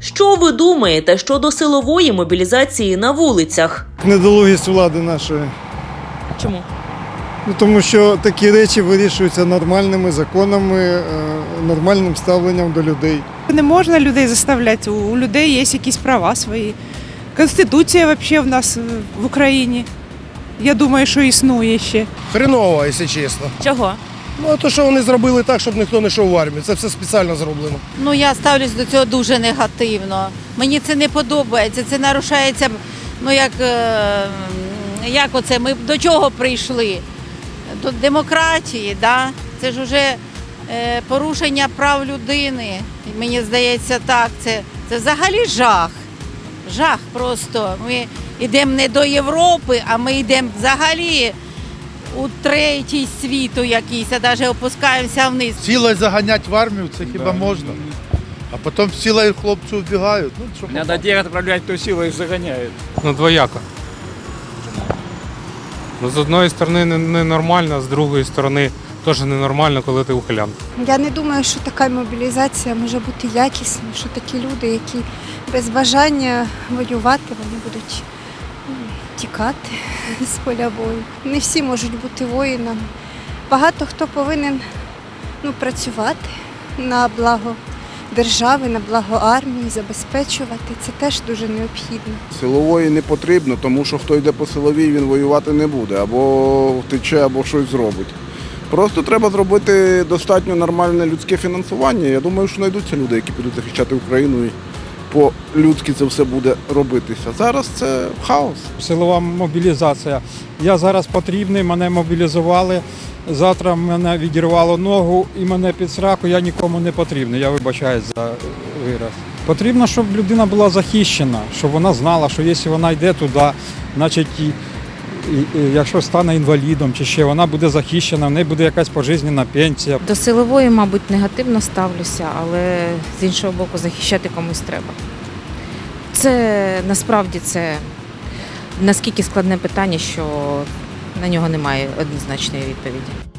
Що ви думаєте щодо силової мобілізації на вулицях? Недолугість влади нашої. Чому? Ну, тому що такі речі вирішуються нормальними законами, е, нормальним ставленням до людей. Не можна людей заставляти. У людей є якісь права свої. Конституція взагалі в нас е, в Україні. Я думаю, що існує ще. Хреново, якщо чесно. Чого? Ну, а то, що вони зробили так, щоб ніхто не йшов в армію. Це все спеціально зроблено. Ну я ставлюсь до цього дуже негативно. Мені це не подобається. Це нарушається. Ну як, е, як оце? Ми до чого прийшли? До демократії, да? Це ж вже е, порушення прав людини. Мені здається, так. Це, це взагалі жах. Жах просто. Ми йдемо не до Європи, а ми йдемо взагалі у третій світу якийсь, а навіть опускаємося вниз. Силою заганять в армію, це хіба можна? А потім силою хлопці вбігають. Ну, що Надо детей отправлять, то силой их загоняют. Ну, двояко. Ну, з одної сторони не- ненормально, а з другої сторони теж ненормально, коли ти ухилян. Я не думаю, що така мобілізація може бути якісною, що такі люди, які без бажання воювати, вони будуть м, тікати з поля бою. Не всі можуть бути воїнами. Багато хто повинен ну, працювати на благо держави, на благо армії, забезпечувати. Це теж дуже необхідно. Силової не потрібно, тому що хто йде по силовій, він воювати не буде, або втече, або щось зробить. Просто треба зробити достатньо нормальне людське фінансування. Я думаю, що знайдуться люди, які підуть захищати Україну по-людськи це все буде робитися. Зараз це хаос. силова мобілізація. Я зараз потрібний, мене мобілізували. Завтра мене відірвало ногу і мене під сраку, я нікому не потрібний. Я вибачаюсь за вираз. Потрібно, щоб людина була захищена, щоб вона знала, що якщо вона йде туди, значить, якщо стане інвалідом чи ще, вона буде захищена, в неї буде якась пожизненна пенсія. До силової, мабуть, негативно ставлюся, але з іншого боку, захищати комусь треба. Це насправді це наскільки складне питання, що на нього немає однозначної відповіді.